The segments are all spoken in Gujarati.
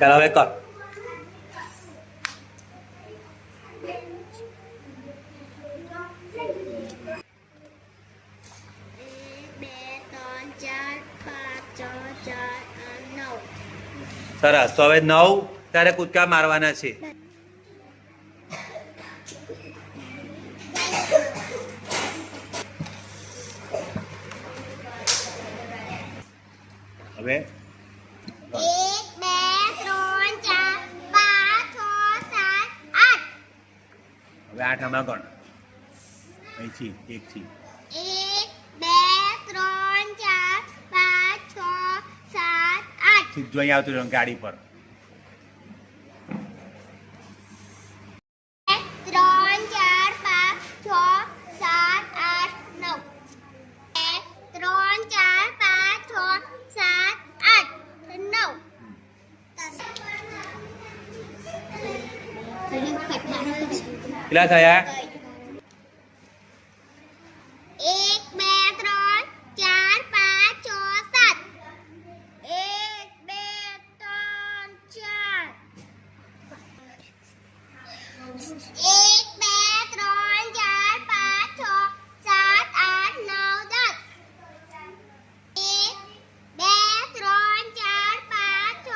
ચાલો હવે કર સરસ તો હવે નવ તારે કૂદકા મારવાના છે. હવે એક બે ત્રણ ચાર પાંચ છ સાત આઠ હવે આઠ આમાં ગણ અહીંથી એકથી. એક બે ત્રણ ચાર પાંચ છ સાત આઠ. સીધું અહીં આવતું ગાડી પર એક ત્રણ ચાર પાંચ છ સાત આઠ નવ એક ત્રણ ચાર પાંચ છ સાત આઠ નવ કેટલા થયા એક બે ત્રણ ચાર પાંચ છ સાત એક બે ત્રણ ચાર એક બે ત્રણ ચાર પાંચ છ સાત આઠ નવ દસ એક બે ત્રણ ચાર પાંચ છ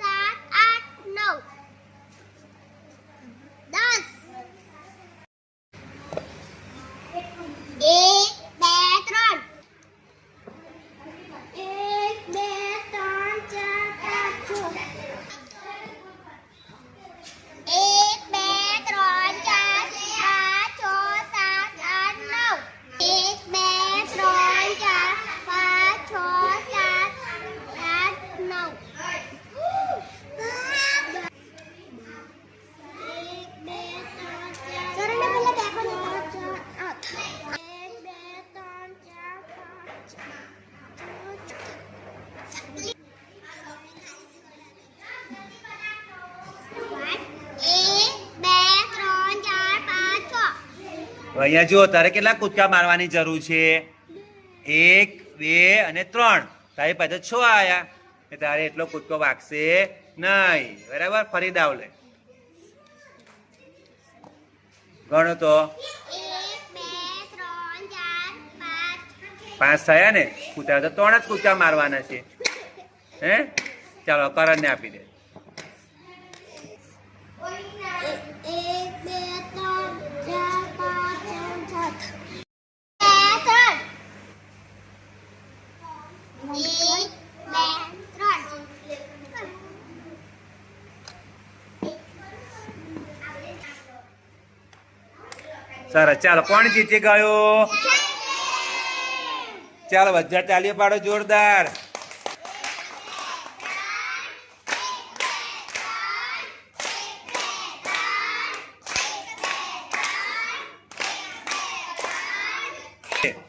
સાત આઠ નવ દસ એક બે ત્રણ એક બે ત્રણ ચાર પાંચ છ એક બે ત્રણ ચાર પાંચ છ સાત આઠ નવ એક બે ત્રણ ચાર પાંચ છ સાત આઠ નવ એક બે ત્રણ ચાર સરને પહેલા દેખો ને ચાર આઠ એક બે ત્રણ ચાર પાંચ એક બે ત્રણ ચાર પાંચ છ તો અહીંયા જુઓ, તારે કેટલા કૂદકા મારવાની જરૂર છે? એક, બે અને ત્રણ. તારી પાસે છ ને તારે એટલો કૂદકો વાગશે નહીં. બરાબર? ફરી દાવ લે. ગણો તો. પાંચ થયા ને? કૂતરા તો ત્રણ જ કૂદકા મારવાના છે. હે? ચાલો કરણને આપી દે. સરસ ચાલો કોણ જીતી ગયો ચાલો બધા ચાલી પાડો જોરદાર Yeah.